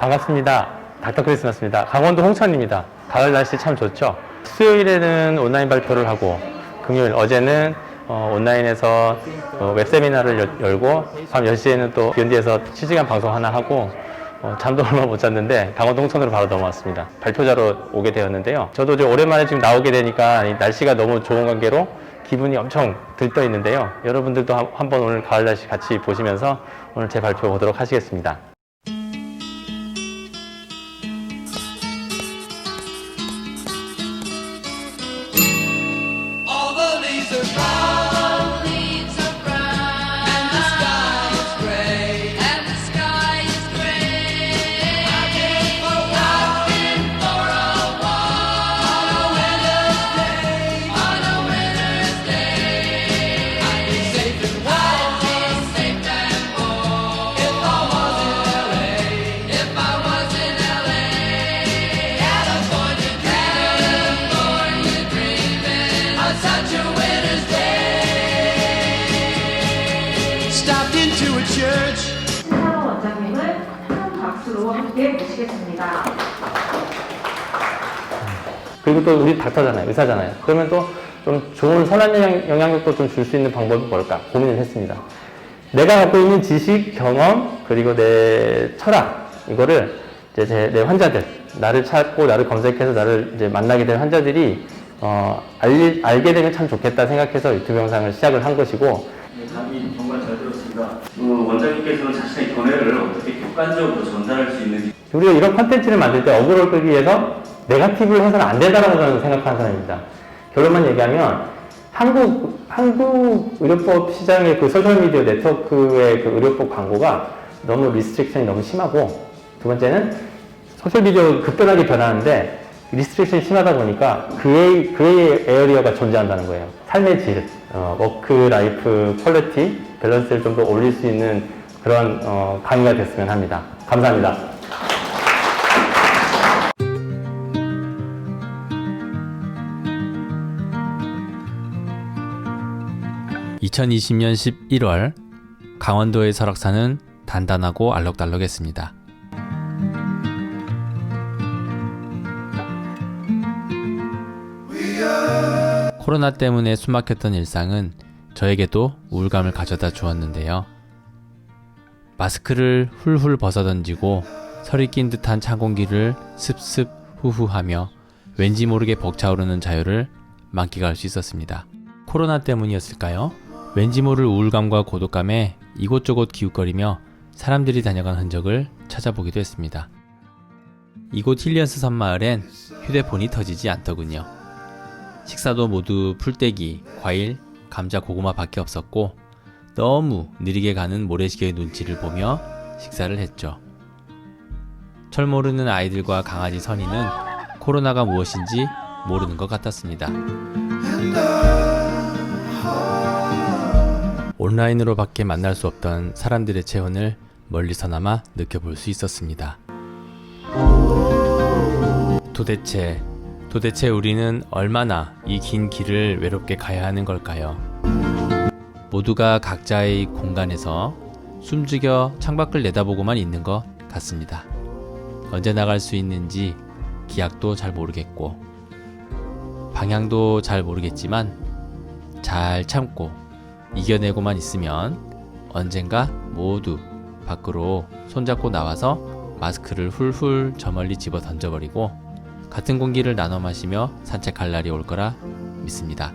반갑습니다. 닥터 크리스마스입니다. 강원도 홍천입니다. 가을 날씨 참 좋죠? 수요일에는 온라인 발표를 하고, 금요일, 어제는 어, 온라인에서 어, 웹 세미나를 열- 열고, 밤 10시에는 또 비욘디에서 실시간 방송 하나 하고, 어, 잠도 얼마 못 잤는데 강원도 홍천으로 바로 넘어왔습니다. 발표자로 오게 되었는데요. 저도 이제 오랜만에 지금 나오게 되니까 이 날씨가 너무 좋은 관계로 기분이 엄청 들떠 있는데요. 여러분들도 한- 한번 오늘 가을 날씨 같이 보시면서 오늘 제 발표 보도록 하시겠습니다. Church. 신하로 원장님을 큰 박수로 함께 모시겠습니다. 그리고 또 우리 닥터잖아요. 의사잖아요. 그러면 또 좀 좋은 선한 영향, 영향력도 좀 줄 수 있는 방법이 뭘까 고민을 했습니다. 내가 갖고 있는 지식, 경험, 그리고 내 철학, 이거를 이제 제, 내 환자들, 나를 찾고 나를 검색해서 나를 이제 만나게 된 환자들이 어, 알, 알게 되면 참 좋겠다 생각해서 유튜브 영상을 시작을 한 것이고 들었습니다. 그 원장님께서는 자신의 견해를 어떻게 객관적으로 전달할 수 있는지 우리가 이런 컨텐츠를 만들 때 어그로를 끌기 위해서 네가티브를 해서는 안 된다고 저는 생각하는 사람입니다. 결론만 얘기하면 한국 한국 의료법 시장의 그 소셜 미디어 네트워크의 그 의료법 광고가 너무 리스트릭션이 너무 심하고 두 번째는 소셜 미디어 급변하게 변하는데 리스트릭션이 심하다 보니까 그의 그의 에어리어가 존재한다는 거예요. 삶의 질, 어, 워크 라이프 퀄리티 밸런스를 좀 더 올릴 수 있는 그런 어, 강의가 됐으면 합니다. 감사합니다. 2020년 11월 강원도의 설악산은 단단하고 알록달록했습니다. 코로나 때문에 숨막혔던 일상은 저에게도 우울감을 가져다 주었는데요. 마스크를 훌훌 벗어던지고 설이 낀 듯한 찬 공기를 습습 후후하며 왠지 모르게 벅차오르는 자유를 만끽할 수 있었습니다. 코로나 때문이었을까요? 왠지 모를 우울감과 고독감에 이곳저곳 기웃거리며 사람들이 다녀간 흔적을 찾아보기도 했습니다. 이곳 힐리언스 섬마을엔 휴대폰이 터지지 않더군요. 식사도 모두 풀떼기, 과일, 감자, 고구마 밖에 없었고 너무 느리게 가는 모래시계의 눈치를 보며 식사를 했죠. 철 모르는 아이들과 강아지 선이는 코로나가 무엇인지 모르는 것 같았습니다. 온라인으로밖에 만날 수 없던 사람들의 체온을 멀리서나마 느껴볼 수 있었습니다. 도대체, 도대체 우리는 얼마나 이 긴 길을 외롭게 가야 하는 걸까요? 모두가 각자의 공간에서 숨죽여 창밖을 내다보고만 있는 것 같습니다. 언제 나갈 수 있는지 기약도 잘 모르겠고, 방향도 잘 모르겠지만, 잘 참고 이겨내고만 있으면 언젠가 모두 밖으로 손잡고 나와서 마스크를 훌훌 저 멀리 집어 던져버리고 같은 공기를 나눠 마시며 산책할 날이 올 거라 믿습니다.